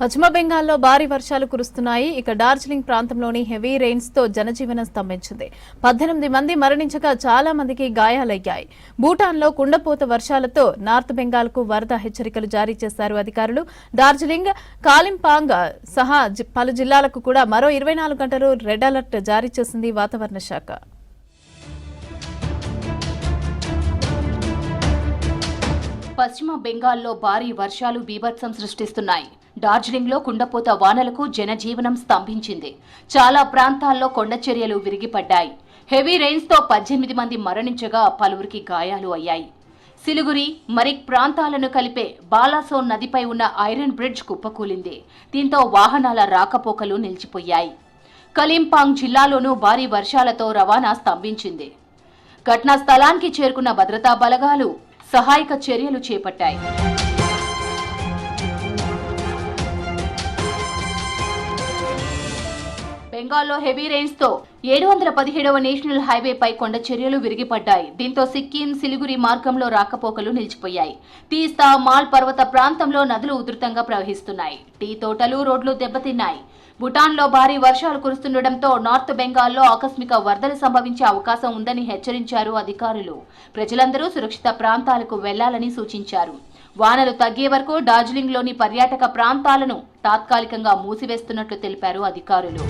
పశ్చిమ బెంగాల్లో భారీ వర్షాలు కురుస్తున్నాయి. ఇక డార్జిలింగ్ ప్రాంతంలోని హెవీ రెయిన్స్తో జనజీవనం స్తంభించింది. పద్దెనిమిది మంది మరణించగా చాలా మందికి గాయాలయ్యాయి. భూటాన్లో కుండపోత వర్షాలతో నార్త్ బెంగాల్కు వరద హెచ్చరికలు జారీ చేశారు అధికారులు. డార్జిలింగ్ కాలింపాంగ్ సహా పలు జిల్లాలకు కూడా మరో ఇరవై నాలుగు గంటలు రెడ్ అలర్ట్ జారీ చేసింది వాతావరణ శాఖ. పశ్చిమ బెంగాల్లో భారీ వర్షాలు బీభత్సం సృష్టిస్తున్నాయి. డార్జిలింగ్లో కుండపోత వానలకు జనజీవనం స్తంభించింది. చాలా ప్రాంతాల్లో కొండ చర్యలు విరిగిపడ్డాయి. హెవీ రెయిన్స్తో పద్దెనిమిది మంది మరణించగా పలువురికి గాయాలు అయ్యాయి. సిలిగురి మరిక్ ప్రాంతాలను కలిపే బాలాసోన్ నదిపై ఉన్న ఐరన్ బ్రిడ్జ్ కుప్పకూలింది. దీంతో వాహనాల రాకపోకలు నిలిచిపోయాయి. కలింపాంగ్ జిల్లాలోనూ భారీ వర్షాలతో రవాణా స్తంభించింది. ఘటనా స్థలానికి చేరుకున్న భద్రతా బలగాలు సహాయక చర్యలు చేపట్టాయి. బెంగాల్లో హెవీ రెయిన్స్తో ఏడు వందల పదిహేడవ నేషనల్ హైవేపై కొండ చర్యలు విరిగిపడ్డాయి. దీంతో సిక్కిం సిలిగురి మార్గంలో రాకపోకలు నిలిచిపోయాయి. తీస్తా మాల్ పర్వత ప్రాంతంలో నదులు ఉధృతంగా ప్రవహిస్తున్నాయి. టీ తోటలు రోడ్లు దెబ్బతిన్నాయి. భూటాన్లో భారీ వర్షాలు కురుస్తుండటంతో నార్త్ బెంగాల్లో ఆకస్మిక వరదలు సంభవించే అవకాశం ఉందని హెచ్చరించారు అధికారులు. ప్రజలందరూ సురక్షిత ప్రాంతాలకు వెళ్ళాలని సూచించారు. వానలు తగ్గే వరకు డార్జిలింగ్లోని పర్యాటక ప్రాంతాలను తాత్కాలికంగా మూసివేస్తున్నట్లు తెలిపారు అధికారులు.